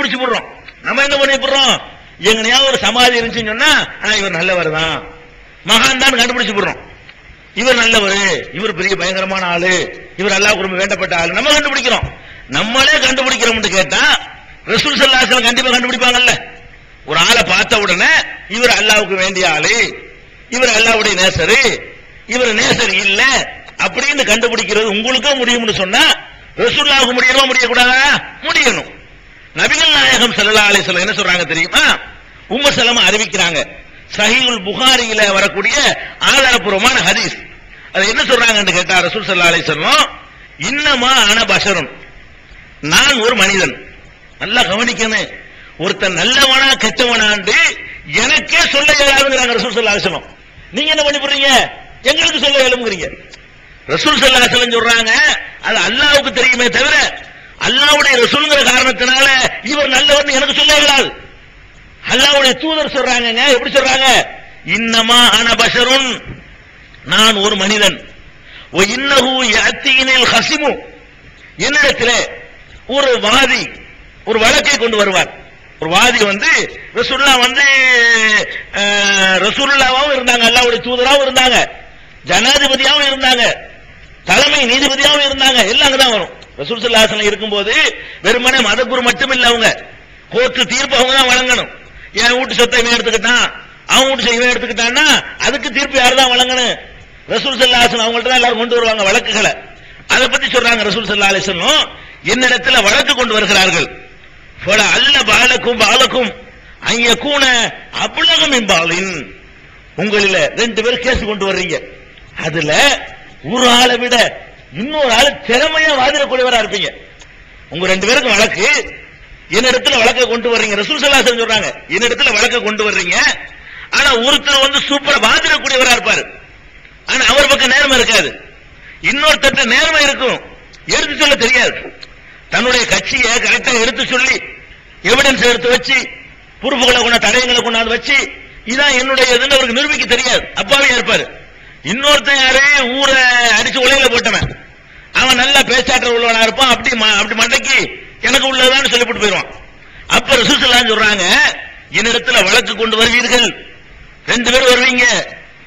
கண்டுபிடிச்சு போடுறோம். நம்ம என்ன பண்ணி போடுறோம்? எங்கனையாவது ஒரு சமாதி இருந்துச்சுன்னு சொன்னா இவர் நல்லவர் தான். மகான் தான் கண்டுபிடிச்சு போடுறோம். இவர் நல்லவர் இவர் பெரிய பயங்கரமான ஆளு இவர் அல்லாஹ் குடும்பம் வேண்டப்பட்ட ஆளு. நம்ம கண்டுபிடிக்கிறோம். நம்மளே கண்டுபிடிக்கிறோம்னு கேட்டா ரசூல் சல்லாஹ் கண்டிப்பா கண்டுபிடிப்பாங்கல்ல. ஒரு ஆளை பார்த்த உடனே இவர் அல்லாவுக்கு வேண்டிய ஆளு இவர் அல்லாவுடைய நேசரு இவர் நேசர் இல்ல அப்படின்னு கண்டுபிடிக்கிறது உங்களுக்கும் முடியும்னு சொன்னா ரசூல்லாவுக்கு முடியணுமா? முடியக்கூடாதா? முடியணும். நபிகள் நாயகம் செல்லா அலைஹி வஸல்லம் என்ன சொல்றாங்க தெரியுமா? உம்ம சலமா அறிவிக்கிறாங்க. சஹீஹுல் புகாரியில வரக்கூடிய ஆதாரபூர்வமான ஹதீஸ். அது என்ன சொல்றாங்கன்னு கேட்டா ரசூல் ஸல்லல்லாஹு அலைஹி வஸல்லம் இன்னமா அன பஷரும் நான் ஒரு மனிதன். நல்லா கவனிக்கணும். ஒருத்தன் நல்லவனா கெட்டவனாண்டு எனக்கே சொல்ல இயலாதுங்கிறாங்க ரசூல் செல்லா அலைஹி வஸல்லம். நீங்க என்ன பண்ணி போறீங்க எங்களுக்கு சொல்ல இயலுங்கிறீங்க ரசூல் ஸல்லல்லாஹு அலைஹி சொல்றாங்க அது அல்லாவுக்கு தெரியுமே தவிர அல்லாவுடைய ரசூல்ங்கிற காரணத்தினால இவர் நல்லவர்னு எனக்கு சொல்ல இயலாது அல்லாஹ்வுடைய தூதர் சொல்றாங்க எப்படி சொல்றாங்க? இன்னமா அனபஷருன் நான் ஒரு மனிதன். ஒ ஹசிமு. என்னிடத்திலே ஒரு வாதி ஒரு வழக்கை கொண்டு வருவார். ஒரு வாதி வந்து ரசூல்லா வந்து அஹ், இருந்தாங்க அல்லாவுடைய தூதராகவும் இருந்தாங்க. ஜனாதிபதியாகவும் இருந்தாங்க. தலைமை நீதிபதியாகவும் இருந்தாங்க. எல்லாம் அங்கதான் வரும். ரசூசல்லாசனம் இருக்கும்போது வெறுமனே மதக்குரு மட்டும் இல்லை அவங்க. கோர்ட்டு தீர்ப்பு அவங்க தான் வழங்கணும். என் வீட்டு சொத்தை இவன் எடுத்துக்கிட்டான்? அவன் வீட்டு இவன் எடுத்துக்கிட்டான்னா அதுக்கு தீர்ப்பு யார் தான் வழங்கணும்? ரசூல் சல்லாசன் அவங்கள்ட்ட தான் எல்லாரும் கொண்டு வருவாங்க வழக்குகளை. அதை பத்தி சொல்றாங்க ரசூல் சல்லா அலிசல்லம் என்னிடத்துல வழக்கு கொண்டு வருகிறார்கள். ஃபல அல்ல பாலக்கும் பாலக்கும் அங்க கூன அபுலகம் இம்பாலின் உங்களில ரெண்டு பேர் கேஸ் கொண்டு வர்றீங்க. அதுல ஒரு ஆளை விட இன்னொரு ஆள் திறமையா வாதிடக்கூடியவரா இருப்பீங்க. உங்க ரெண்டு பேருக்கு வழக்கு என்னிடத்துல வழக்க கொண்டு வர்றீங்க. ரசூல் சல்லா சொல்றாங்க என்னிடத்துல வழக்க கொண்டு வர்றீங்க. ஆனா ஒருத்தர் வந்து சூப்பரா வாதிடக்கூடியவரா இருப்பாரு. ஆனா அவர் பக்கம் நேர்மை இருக்காது. இன்னொருத்தட்ட நேர்மை இருக்கும். எடுத்து சொல்ல தெரியாது. தன்னுடைய கட்சியை கரெக்டா எடுத்து சொல்லி எவிடன்ஸ் எடுத்து வச்சு பொறுப்புகளை கொண்ட தடயங்களை கொண்டாந்து வச்சு இதான் என்னுடைய இதுன்னு அவருக்கு நிரூபிக்க தெரியாது. அப்பாவே இருப்பாரு. இன்னொருத்தன் யாரே? ஊரை அடிச்சு உலகில போட்டவன். அவன் நல்ல பேச்சாற்றல் உள்ளவனா இருப்பான். அப்படி அப்படி மண்டைக்கு எனக்கு உள்ளதான்னு சொல்லிவிட்டு போயிடுவான். அப்ப ரசூசல்லாம் சொல்றாங்க என்னிடத்துல வழக்கு கொண்டு வருவீர்கள். ரெண்டு பேரும் வருவீங்க.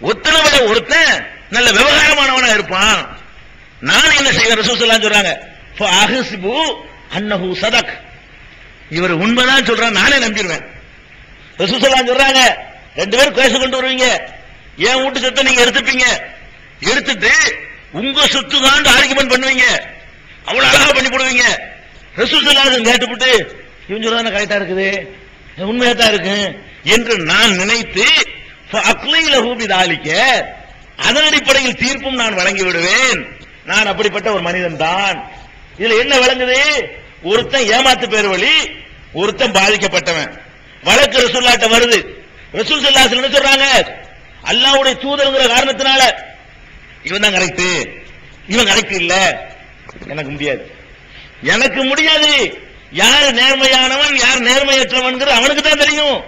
ஒத்தனை ஒருத்தன் நல்ல விவகாரமானவனா இருப்பான். நான் என்ன செய்வேன்? ரசூசல்லாம் சொல்றாங்க. அஹிஸ்பு அன்னஹு சதக். இவர் உண்மைதான் சொல்றான் நானே நம்பிடுவேன். ரசூசல்லாம் சொல்றாங்க ரெண்டு பேரும் பேச கொண்டு வருவீங்க. என் வீட்டு சொத்தை நீங்க எடுத்துப்பீங்க? எடுத்துட்டு உங்க சொத்து தான் ஆர்குமெண்ட் பண்ணுவீங்க. அவ்வளவு அழகா பண்ணி போடுவீங்க. ரசூசல்லாம் கேட்டுப்பட்டு இவன் சொல்றாங்க கரெக்டா இருக்குது? உண்மையா தான் இருக்கு? என்று நான் நினைத்து அக்லையில ஹூபி தாளிக்க அதன் அடிப்படையில் தீர்ப்பும் நான் வழங்கி விடுவேன். நான் அப்படிப்பட்ட ஒரு மனிதன் தான். இதுல என்ன விளங்குது? ஒருத்தன் ஏமாத்து பேர் வழி ஒருத்தன் பாதிக்கப்பட்டவன். வழக்கு ரசூல்லாட்ட வருது. ரசூல் சல்லாஸ் என்ன சொல்றாங்க? அல்லாவுடைய தூதருங்கிற காரணத்தினால இவன் தான் கரெக்ட் இவன் கரெக்ட் இல்ல. எனக்கு முடியாது. எனக்கு முடியாது. யார் நேர்மையானவன் யார் நேர்மையற்றவன் அவனுக்கு தான் தெரியும்.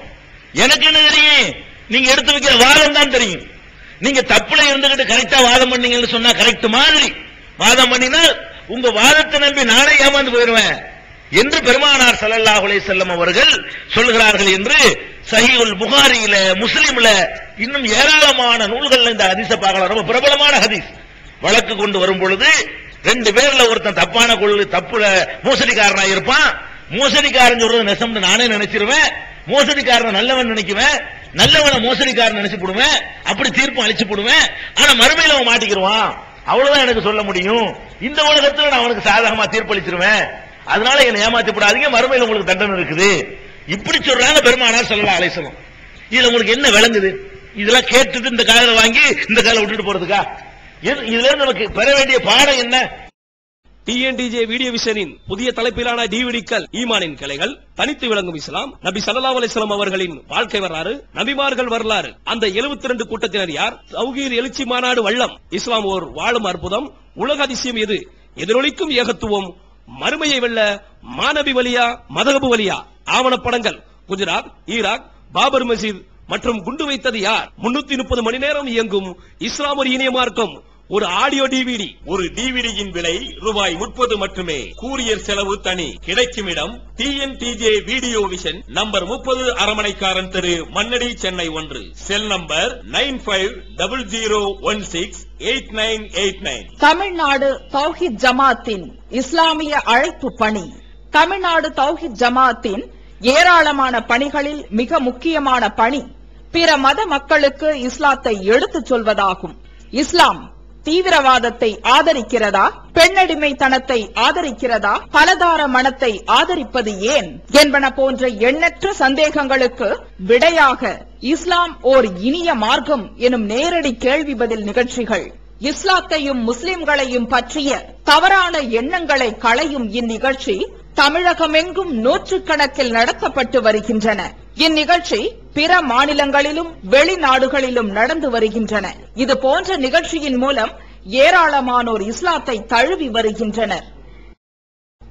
எனக்கு என்ன தெரியும்? நீங்க எடுத்து வைக்கிற வாதம் தான் தெரியும். நீங்க தப்புல இருந்துகிட்டு கரெக்டா வாதம் பண்ணீங்கன்னு சொன்னா கரெக்ட் மாதிரி. வாதம் பண்ணினால் உங்க வாதத்தை நம்பி நானே ஏமாந்து போயிருவேன் என்று பெருமானார் செல்லல்லாஹுலே செல்லம் அவர்கள் சொல்கிறார்கள் என்று சஹீஹுல் புகாரியில முஸ்லீம்ல இன்னும் ஏராளமான நூல்கள்ல இந்த ஹதீஸ பார்க்கலாம். ரொம்ப பிரபலமான ஹதீஸ். வழக்கு கொண்டு வரும் பொழுது ரெண்டு பேர்ல ஒருத்தன் தப்பான கொள்ளு தப்புல மோசடிக்காரனா இருப்பான். மோசடிக்காரன் சொல்றது நெசம்னு நானே நினைச்சிருவேன். மோசடிக்காரன் நல்லவன் நினைக்குவேன். நல்லவனை மோசடிக்காரன் நினைச்சு போடுவேன். அப்படி தீர்ப்பு அழிச்சு போடுவேன். ஆனா மறுமையில அவன் மாட்டிக்கிடுவான் அவ்வளவுதான் எனக்கு சொல்ல முடியும். இந்த உலகத்துல நான் அவனுக்கு சாதகமா தீர்ப்பளிச்சிருவேன். அதனால என்னை ஏமாத்தி போடாதீங்க மறுமையில உங்களுக்கு தண்டனை இருக்குது. இப்படி சொல்றாங்க பெருமானார் சொல்லலாம் அலைசலம் இதுல உங்களுக்கு என்ன விளங்குது? இதெல்லாம் கேட்டுட்டு இந்த காலையில வாங்கி இந்த காலை விட்டுட்டு போறதுக்கா? இதுல நமக்கு பெற வேண்டிய பாடம் என்ன? டிஎன்டிஜே வீடியோ விஷனின் புதிய தலைப்பிலான டிவிடிக்கள் ஈமானின் கிளைகள் தனித்து விளங்கும் இஸ்லாம் நபி சல்லா அலிஸ்லாம் அவர்களின் வாழ்க்கை வரலாறு நபிமார்கள் வரலாறு. அந்த 72 கூட்டத்தினர் யார்? சௌகீர் எழுச்சி மாநாடு வள்ளம். இஸ்லாம் ஓர் வாழும் அற்புதம். உலக அதிசயம் எது? எதிரொலிக்கும் ஏகத்துவம். மறுமையை வெல்ல மாணவி வழியா மதகபு வழியா ஆவணப்படங்கள். குஜராத் ஈராக் பாபர் மசீத் மற்றும் குண்டு வைத்தது யார்? முன்னூத்தி முப்பது மணி நேரம் இயங்கும் இஸ்லாம் ஒரு இனிய மார்க்கம். ஒரு ஆடியோ டிவிடி ஒரு டிவிடியின் விலை ரூபாய் முப்பது மட்டுமே. கூரியர் செலவு தனி. கிடைக்கும் இடம் டிஎன்டிஜே வீடியோ விஷன் நம்பர் முப்பது அரமனைக்காரன் தெரு மண்ணடி சென்னை ஒன்று. Cell number nine five double zero one six eight nine eight nine. Tamil Nadu Thowheed ஜமாத்தின் இஸ்லாமிய அழைப்பு பணி. தமிழ்நாடு தௌஹித் ஜமாத்தின் ஏராளமான பணிகளில் மிக முக்கியமான பணி பிற மத மக்களுக்கு இஸ்லாத்தை எடுத்துச் சொல்வதாகும். இஸ்லாம் தீவிரவாதத்தை ஆதரிக்கிறதா? பெண்ணடிமைத்தனத்தை ஆதரிக்கிறதா? பலதார மனத்தை ஆதரிப்பது ஏன்? என்பன போன்ற எண்ணற்ற சந்தேகங்களுக்கு விடையாக இஸ்லாம் ஓர் இனிய மார்க்கம் எனும் நேரடி கேள்வி பதில் நிகழ்ச்சிகள். இஸ்லாத்தையும் முஸ்லிம்களையும் பற்றிய தவறான எண்ணங்களை களையும் இந்நிகழ்ச்சி தமிழகமெங்கும் நூற்றுக்கணக்கில் நடத்தப்பட்டு வருகின்றன. இந்நிகழ்ச்சி பிற மாநிலங்களிலும் வெளிநாடுகளிலும் நடந்து வருகின்றன. இது போன்ற நிகழ்ச்சியின் மூலம் ஏராளமானோர் இஸ்லாத்தை தழுவி வருகின்றனர்.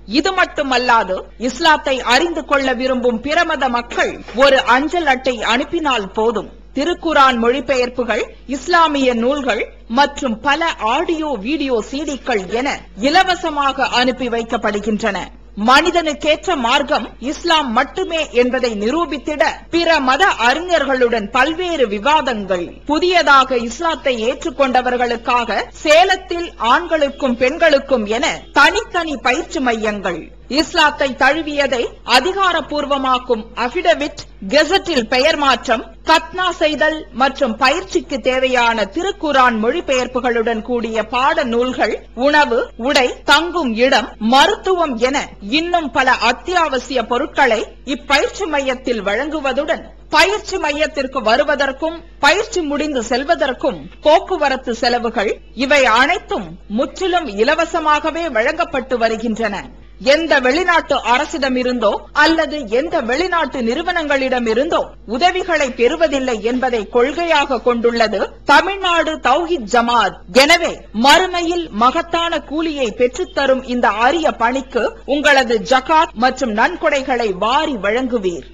இது மட்டுமல்லாது இஸ்லாத்தை அறிந்து கொள்ள விரும்பும் பிரமத மக்கள் ஒரு அஞ்சல் அட்டை அனுப்பினால் போதும். திருக்குரான் மொழிபெயர்ப்புகள் இஸ்லாமிய நூல்கள் மற்றும் பல ஆடியோ வீடியோ சீடிக்கள் என இலவசமாக அனுப்பி வைக்கப்படுகின்றன. மனிதனுக்கேற்ற மார்க்கம் இஸ்லாம் மட்டுமே என்பதை நிரூபித்திட பிற மத அறிஞர்களுடன் பல்வேறு விவாதங்கள். புதியதாக இஸ்லாத்தை ஏற்றுக்கொண்டவர்களுக்காக சேலத்தில் ஆண்களுக்கும் பெண்களுக்கும் என தனித்தனி பயிற்சி மையங்கள். இஸ்லாத்தை தழுவியதை அதிகாரப்பூர்வமாக்கும் அபிடவிட் கெசட்டில் பெயர் மாற்றம் கத்னா செய்தல் மற்றும் பயிற்சிக்கு தேவையான திருக்குரான் மொழிபெயர்ப்புகளுடன் கூடிய பாட நூல்கள் உணவு உடை தங்கும் இடம் மருத்துவம் என இன்னும் பல அத்தியாவசிய பொருட்களை இப்பயிற்சி மையத்தில் வழங்குவதுடன் பயிற்சி மையத்திற்கு வருவதற்கும் பயிற்சி முடிந்து செல்வதற்கும் போக்குவரத்து செலவுகள் இவை அனைத்தும் முற்றிலும் இலவசமாகவே வழங்கப்பட்டு வருகின்றன. எந்த வெளிநாட்டு அரசிடமிருந்தோ அல்லது எந்த வெளிநாட்டு நிறுவனங்களிடமிருந்தோ உதவிகளை பெறுவதில்லை என்பதை கொள்கையாக கொண்டுள்ளது தமிழ்நாடு தௌஹித் ஜமாத். எனவே மறுமையில் மகத்தான கூலியை பெற்றுத்தரும் இந்த அரிய பணிக்கு உங்களது ஜகாத் மற்றும் நன்கொடைகளை வாரி வழங்குவீர்.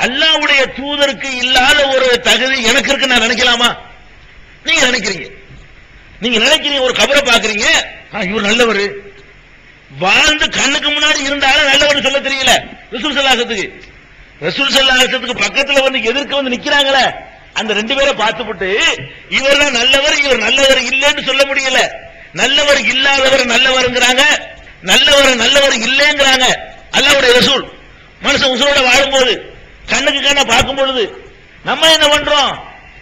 அல்லாவுடைய தூதருக்கு இல்லாத ஒரு தகுதி எனக்கு இருக்கு நான் நினைக்கலாமா? நீங்க நினைக்கிறீங்க. நீங்க நினைக்கிறீங்க ஒரு கபரை பாக்குறீங்க ஆ, இவர் நல்லவர். வாழ்ந்து கண்ணுக்கு முன்னாடி இருந்தாலும் நல்லவர் சொல்ல தெரியல. ரசூல் சல்லாசத்துக்கு ரசூல் சல்லாசத்துக்கு பக்கத்துல வந்து எதிர்க்க வந்து நிக்கிறாங்களே அந்த ரெண்டு பேரை பார்த்துவிட்டு இவர் தான் நல்லவர் இவர் நல்லவர் இல்லைன்னு சொல்ல முடியல. நல்லவர் இல்லாதவர் நல்லவருங்கிறாங்க. நல்லவர் நல்லவர் இல்லைங்கிறாங்க. அல்லாவுடைய ரசூல் மனுஷன் உசுரோட வாழும்போது கண்ணுக்கு கண்ண பார்க்கும் பொழுது நம்ம என்ன பண்றோம்?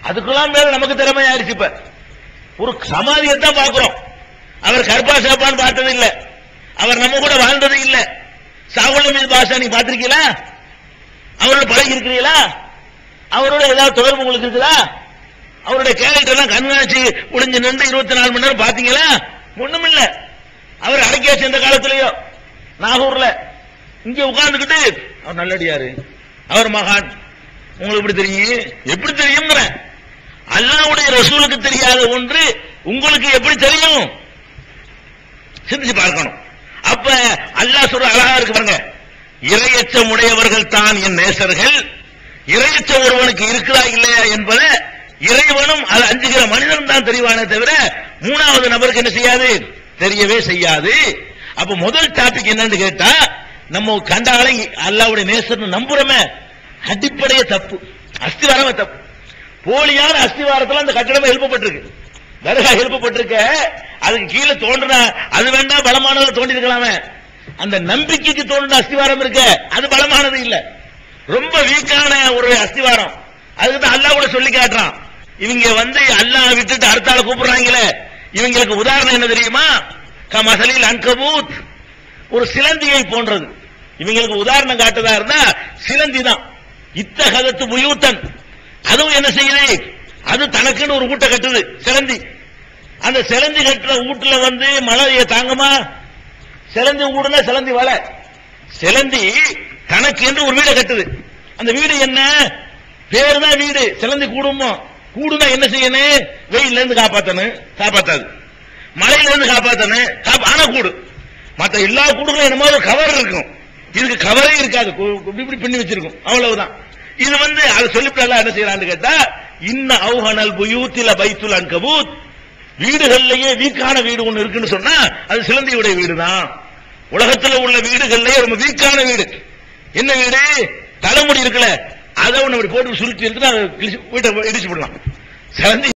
அதுக்கெல்லாம் மேல நமக்கு திறமை ஆயிடுச்சு இப்ப. ஒரு சமாதியத்தான் பார்க்கிறோம். அவர் கற்பா சாப்பான்னு பார்த்தது இல்ல. அவர் நம்ம கூட வாழ்ந்தது இல்ல. சாகுல மீது பாஷா நீங்க பார்த்திருக்கீங்களா? அவரோட பழகி இருக்கிறீங்களா? அவரோட ஏதாவது தொடர்பு உங்களுக்கு இருக்குதா? அவருடைய கேரக்டர் எல்லாம் கண்காட்சி முடிஞ்சு நின்று இருபத்தி நாலு மணி நேரம் பாத்தீங்களா ஒண்ணும் இல்ல. அவர் அடக்கியாச்சு இந்த காலத்திலயோ. நாகூர்ல. இங்க உட்கார்ந்துக்கிட்டு அவர் நல்லடியாரு. அவர் மகான். உங்களுக்கு எப்படி தெரியும்? எப்படி தெரியுங்கிற அல்லாவுடைய ரசூலுக்கு தெரியாத ஒன்று உங்களுக்கு எப்படி தெரியும்? சிந்திச்சு பார்க்கணும். அப்ப அல்லாஹ் சொல்ற அழகா இருக்கு பாருங்க. இரையச்சம் உடையவர்கள் தான் என் நேசர்கள். இரையச்சம் ஒருவனுக்கு இருக்கிறா இல்லையா என்பதை இறைவனும் அது அஞ்சுகிற மனிதனும் தான் தெரிவானே தவிர மூணாவது நபருக்கு என்ன செய்யாது? தெரியவே செய்யாது. அப்ப முதல் டாபிக் என்னன்னு கேட்டா நம்ம கண்டாலே அல்லாவுடைய நேசர்னு நம்புறோமே. அடிப்படையே தப்பு. அஸ்திவாரமே தப்பு. போலியான அஸ்திவாரத்தில் அந்த கட்டிடமே எழுப்பப்பட்டிருக்கு. தர்கா எழுப்பப்பட்டிருக்க. அதுக்கு கீழே தோன்றின அது வேண்டாம் பலமானதை தோண்டிருக்கலாமே அந்த நம்பிக்கைக்கு தோன்றின அஸ்திவாரம் இருக்க. அது பலமானது இல்ல. ரொம்ப வீக்கான ஒரு அஸ்திவாரம். அதுக்கு தான் அல்லாஹ் கூட சொல்லி காட்டுறான். இவங்க வந்து அல்லாஹ் விட்டுட்டு அடுத்த ஆளை கூப்பிடுறாங்களே. இவங்களுக்கு உதாரணம் என்ன தெரியுமா? கமசலில் அன்கபூத். ஒரு சிலந்தியை போன்றது. இவங்களுக்கு உதாரணம் காட்டுதா இருந்தா சிலந்தி தான். இத்தகதத்து புயூத்தன் அதுவும் என்ன செய்யுது? அது தனக்குன்னு ஒரு வீட்டை கட்டுது சிலந்தி. அந்த சிலந்தி கட்டுற ஊட்டுல வந்து மழையை தாங்குமா? சிலந்தி ஊடுனா சிலந்தி வலை. சிலந்தி தனக்கு என்று ஒரு வீடை கட்டுது. அந்த வீடு என்ன? பேர் தான் வீடு. சிலந்தி கூடுமோ? கூடுனா என்ன செய்யணும் வெயில இருந்து காப்பாத்தணும் காப்பாத்தாது. மழையில இருந்து காப்பாத்தணும் ஆனா கூடு. மற்ற எல்லா கூடுகளும் என்னமோ ஒரு கவர் இருக்கும். இதுக்கு கவரே இருக்காது. இப்படி இப்படி பின்னி வச்சிருக்கும். அவ்வளவுதான். இது வந்து அதை சொல்லிவிட்டு என்ன செய்யலாம்னு கேட்டா இன்ன அவுஹனல் புயூத்தில பைத்துல் அன்கபூத். வீடுகள்லயே வீக்கான வீடு ஒண்ணு இருக்குன்னு சொன்னா அது சிலந்தியுடைய வீடு தான் உலகத்துல உள்ள வீடுகள்லயே ரொம்ப வீக்கான வீடு. என்ன வீடு? தலைமுடி இருக்குல்ல. அதை ஒண்ணு அப்படி போட்டு சுருட்டி எடுத்துட்டு அதை வீட்டை இடிச்சு விடலாம் சிலந்தி